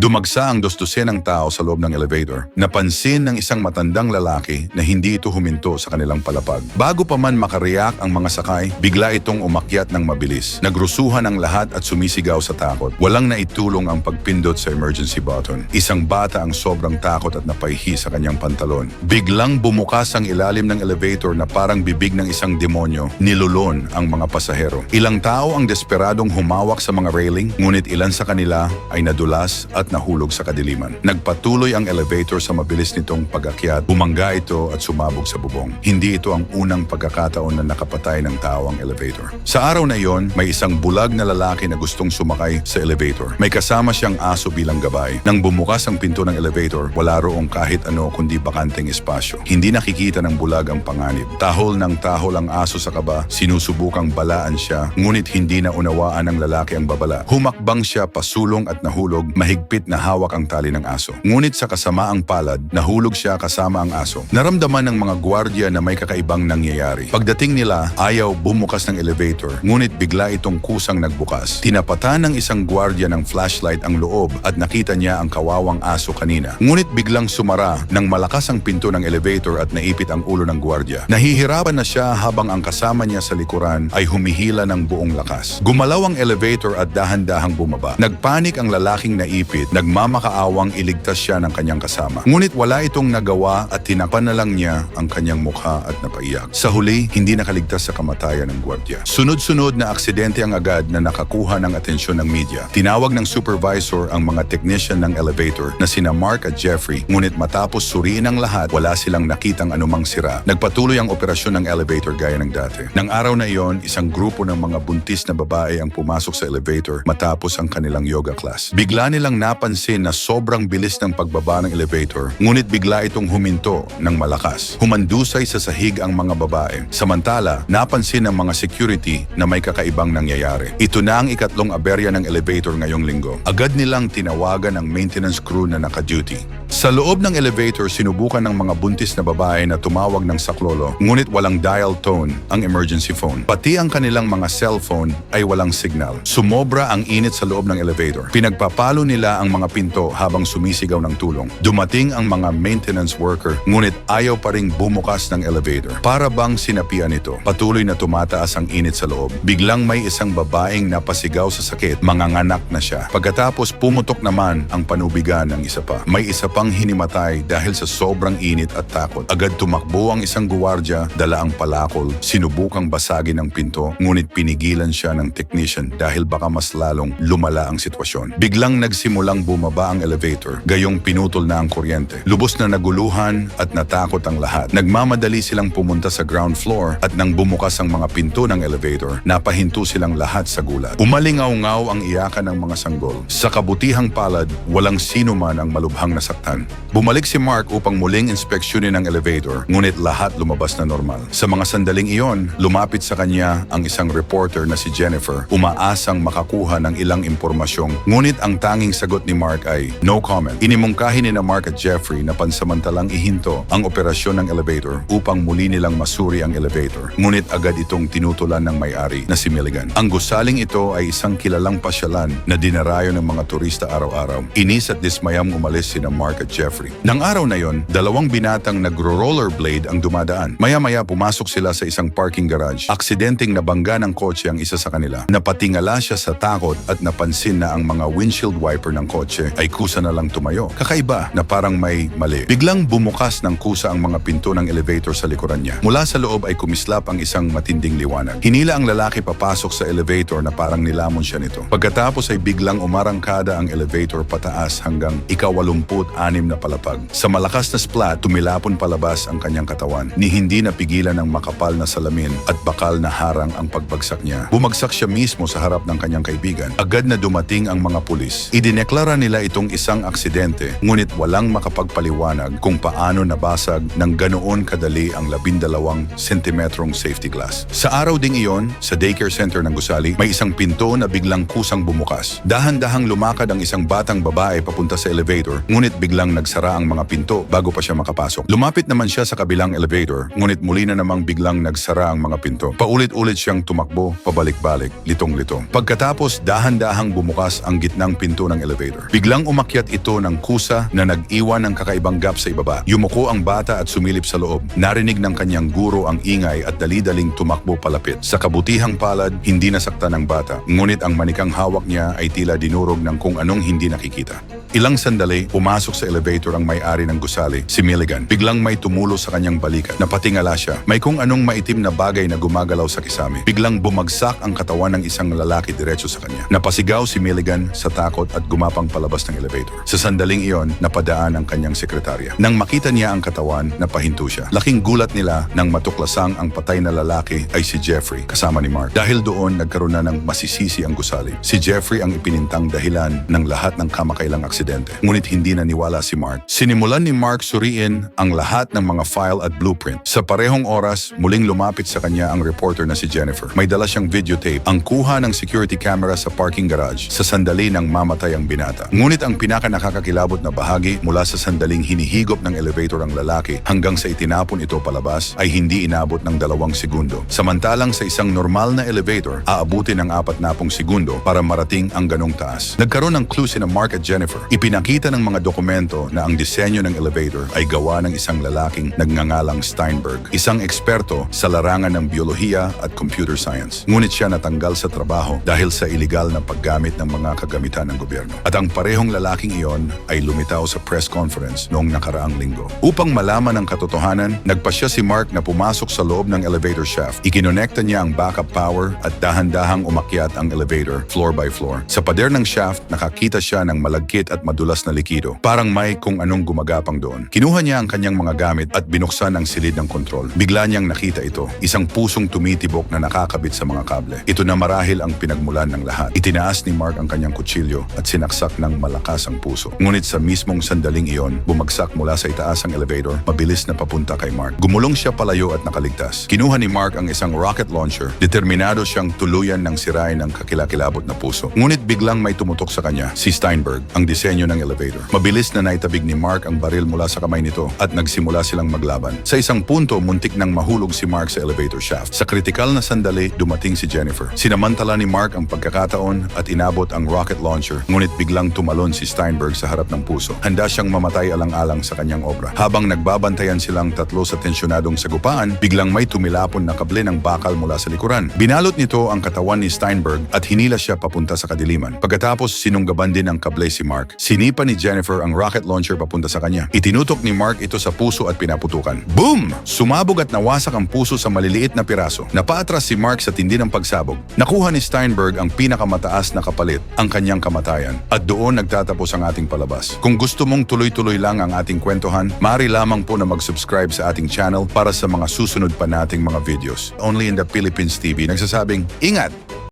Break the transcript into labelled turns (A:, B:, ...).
A: Dumagsa ang dos-dosenang tao sa loob ng elevator. Napansin ng isang matandang lalaki na hindi ito huminto sa kanilang palapag. Bago pa man makareact ang mga sakay, bigla itong umakyat ng mabilis. Nagrusuhan ang lahat at sumisigaw sa takot. Walang naitulong ang pagpindot sa emergency button. Isang bata ang sobrang takot at napaihi sa kanyang pantalon. Biglang bumukas ang ilalim ng elevator na parang bibig ng isang demonyo. Nilulon ang mga pasahero. Ilang tao ang desperadong humawak sa mga railing, ngunit ilan sa kanila ay nadulas at nahulog sa kadiliman. Nagpatuloy ang elevator sa mabilis nitong pag-akyat. Bumangga ito at sumabog sa bubong. Hindi ito ang unang pagkakataon na nakapatay ng tao ang elevator. Sa araw na iyon, may isang bulag na lalaki na gustong sumakay sa elevator. May kasama siyang aso bilang gabay. Nang bumukas ang pinto ng elevator, wala roong kahit ano kundi bakanteng espasyo. Hindi nakikita ng bulag ang panganib. Tahol ng tahol ang aso sa kaba, sinusubukang balaan siya, ngunit hindi na unawaan ng lalaki ang babala. Humakbang siya pasulong at nahulog, mahigpit na hawak ang tali ng aso. Ngunit sa kasamaang palad, nahulog siya kasama ang aso. Naramdaman ng mga gwardiya na may kakaibang nangyayari. Pagdating nila, ayaw bumukas ng elevator, ngunit bigla itong kusang nagbukas. Tinapatan ng isang gwardiya ng flashlight ang loob at nakita niya ang kawawang aso kanina. Ngunit biglang sumara nang malakas ang pinto ng elevator at naipit ang ulo ng gwardiya. Nahihirapan na siya habang ang kasama niya sa likuran ay humihila ng buong lakas. Gumalaw ang elevator at dahan-dahang bumaba. Nagpanik ang lalaking naipit, nagmamakaawang iligtas siya ng kanyang kasama. Ngunit wala itong nagawa at tinakpan na lang niya ang kanyang mukha at napaiyak. Sa huli, hindi nakaligtas sa kamatayan ng gwardiya. Sunod-sunod na aksidente ang agad na nakakuha ng atensyon ng media. Tinawag ng supervisor ang mga technician ng elevator na sina Mark at Jeffrey, ngunit matapos suriin ang lahat, wala silang nakitang anumang sira. Nagpatuloy ang operasyon ng elevator gaya ng dati. Nang araw na iyon, isang grupo ng mga buntis na babae ang pumasok sa elevator matapos ang kanilang yoga class. Bigla nilang napansin na sobrang bilis ng pagbaba ng elevator, ngunit bigla itong huminto ng malakas. Humandusay sa sahig ang mga babae. Samantala, napansin ng mga security na may kakaibang nangyayari. Ito na ang ikatlong aberya ng elevator ngayong linggo. Agad nilang tinawagan ang maintenance crew na naka-duty. Sa loob ng elevator, sinubukan ng mga buntis na babae na tumawag ng saklolo, ngunit walang dial tone ang emergency phone. Pati ang kanilang mga cellphone ay walang signal. Sumobra ang init sa loob ng elevator. Pinagpapalo nila ang mga pinto habang sumisigaw ng tulong. Dumating ang mga maintenance worker, ngunit ayaw pa ring bumukas ng elevator. Para bang sinapian ito, patuloy na tumataas ang init sa loob. Biglang may isang babaeng napasigaw sa sakit, manganganak na siya. Pagkatapos pumutok naman ang panubigan ng isa pa. May isa pang hinimatay dahil sa sobrang init at takot. Agad tumakbo ang isang guwardya, dala ang palakol, sinubukang basagin ang pinto, ngunit pinigilan siya ng technician dahil baka mas lalong lumala ang sitwasyon. Biglang nagsimulang bumaba ang elevator, gayong pinutol na ang kuryente. Lubos na naguluhan at natakot ang lahat. Nagmamadali silang pumunta sa ground floor at nang bumukas ang mga pinto ng elevator, napahinto silang lahat sa gulat. Umalingaw-ngaw ang iyakan ng mga sanggol. Sa kabutihang palad, walang sino man ang malubhang nasaktan. Bumalik si Mark upang muling inspeksyonin ang elevator, ngunit lahat lumabas na normal. Sa mga sandaling iyon, lumapit sa kanya ang isang reporter na si Jennifer, umaasang makakuha ng ilang impormasyong, ngunit ang tanging sagot ni Mark ay no comment. Inimungkahi ni na Mark at Jeffrey na pansamantalang ihinto ang operasyon ng elevator upang muli nilang masuri ang elevator. Ngunit agad itong tinutulan ng may-ari na si Milligan. Ang gusaling ito ay isang kilalang pasyalan na dinarayo ng mga turista araw-araw. Inis at dismayang umalis sina Mark at Jeffrey. Nang araw na yon, dalawang binatang nagro-rollerblade ang dumadaan. Maya-maya pumasok sila sa isang parking garage. Aksidenteng nabangga ng kotse ang isa sa kanila. Napatingala siya sa takot at napansin na ang mga windshield wiper ng kotse ay kusa na lang tumayo. Kakaiba na parang may mali. Biglang bumukas ng kusa ang mga pinto ng elevator sa likuran niya. Mula sa loob ay kumislap ang isang matinding liwanag. Hinila ang lalaki papasok sa elevator na parang nilamon siya nito. Pagkatapos ay biglang umarangkada ang elevator pataas hanggang ikawalumput anim na palapag. Sa malakas na splat, tumilapon palabas ang kanyang katawan. Ni hindi napigilan ng makapal na salamin at bakal na harang ang pagbagsak niya. Bumagsak siya mismo sa harap ng kanyang kaibigan. Agad na dumating ang mga pulis. Idineklara nila itong isang aksidente, ngunit walang makapagpaliwanag kung paano nabasag ng ganoon kadali ang labindalawang sentimetrong safety glass. Sa araw ding iyon, sa daycare center ng Gusali, may isang pinto na biglang kusang bumukas. Dahan-dahang lumakad ang isang batang babae papunta sa elevator, ngunit biglang nagsara ang mga pinto bago pa siya makapasok. Lumapit naman siya sa kabilang elevator, ngunit muli na namang biglang nagsara ang mga pinto. Paulit-ulit siyang tumakbo, pabalik-balik, litong-litong. Pagkatapos, dahan-dahang bumukas ang gitnang pinto ng elevator. Elevator. Biglang umakyat ito ng kusa na nag-iwan ng kakaibang gap sa ibaba. Yumuko ang bata at sumilip sa loob. Narinig ng kanyang guro ang ingay at dali-daling tumakbo palapit. Sa kabutihang palad, hindi nasaktan ng bata. Ngunit ang manikang hawak niya ay tila dinurog ng kung anong hindi nakikita. Ilang sandali, pumasok sa elevator ang may-ari ng gusali, si Milligan. Biglang may tumulo sa kanyang balikat. Napatingala siya. May kung anong maitim na bagay na gumagalaw sa kisame. Biglang bumagsak ang katawan ng isang lalaki diretso sa kanya. Napasigaw si Milligan sa takot at gumapang palabas ng elevator. Sa sandaling iyon, napadaan ang kanyang sekretarya. Nang makita niya ang katawan, napahinto siya. Laking gulat nila nang matuklasang ang patay na lalaki ay si Jeffrey, kasama ni Mark. Dahil doon, nagkaroon na ng masisisi ang gusali. Si Jeffrey ang ipinintang dahilan ng lahat ng kamakailang aksidente. Ngunit hindi naniwala si Mark. Sinimulan ni Mark suriin ang lahat ng mga file at blueprint. Sa parehong oras, muling lumapit sa kanya ang reporter na si Jennifer. May dala siyang videotape, ang kuha ng security camera sa parking garage sa sandali ng mamatay ang binata. Ngunit ang pinaka nakakakilabot na bahagi mula sa sandaling hinihigop ng elevator ang lalaki hanggang sa itinapon ito palabas ay hindi inabot ng dalawang segundo. Samantalang sa isang normal na elevator, aabutin ng apat na pong segundo para marating ang ganong taas. Nagkaroon ng clue sina Mark at Jennifer. Ipinakita ng mga dokumento na ang disenyo ng elevator ay gawa ng isang lalaking nagngangalang Steinberg, isang eksperto sa larangan ng biolohiya at computer science. Ngunit siya natanggal sa trabaho dahil sa iligal na paggamit ng mga kagamitan ng gobyerno. At ang parehong lalaking iyon ay lumitaw sa press conference noong nakaraang linggo. Upang malaman ang katotohanan, nagpasya si Mark na pumasok sa loob ng elevator shaft. Ikinonekta niya ang backup power at dahan-dahang umakyat ang elevator floor by floor. Sa pader ng shaft, nakakita siya ng malagkit at madulas na likido. Parang may kung anong gumagapang doon. Kinuha niya ang kanyang mga gamit at binuksan ang silid ng kontrol. Bigla niyang nakita ito, isang pusong tumitibok na nakakabit sa mga kable. Ito na marahil ang pinagmulan ng lahat. Itinaas ni Mark ang kanyang kutsilyo at sinaksak ng malakas ang puso. Ngunit sa mismong sandaling iyon, bumagsak mula sa itaas ang elevator, mabilis na papunta kay Mark. Gumulong siya palayo at nakaligtas. Kinuha ni Mark ang isang rocket launcher. Determinado siyang tuluyan ng sirain ng kakilakilabot na puso. Ngunit biglang may tumutok sa kanya, si Steinberg, ang disenyo ng elevator. Mabilis na naitabig ni Mark ang baril mula sa kamay nito at nagsimula silang maglaban. Sa isang punto, muntik nang mahulog si Mark sa elevator shaft. Sa kritikal na sandali, dumating si Jennifer. Sinamantala ni Mark ang pagkakataon at inabot ang rocket launcher, ngunit biglang tumalon si Steinberg sa harap ng puso. Handa siyang mamatay alang-alang sa kanyang obra. Habang nagbabantayan silang tatlo sa tensyonadong sagupaan, biglang may tumilapon na kable ng bakal mula sa likuran. Binalot nito ang katawan ni Steinberg at hinila siya papunta sa kadiliman. Pagkatapos sinunggaban din ang kable si Mark. Sinipa ni Jennifer ang rocket launcher papunta sa kanya. Itinutok ni Mark ito sa puso at pinaputukan. Boom! Sumabog at nawasak ang puso sa maliliit na piraso. Napaatras si Mark sa tindi ng pagsabog. Nakuha ni Steinberg ang pinakamataas na kapalit, ang kanyang kamatayan. At doon nagtatapos ang ating palabas. Kung gusto mong tuloy-tuloy lang ang ating kwentuhan, maaari lamang po na mag-subscribe sa ating channel para sa mga susunod pa nating mga videos. Only in the Philippines TV nagsasabing, Ingat!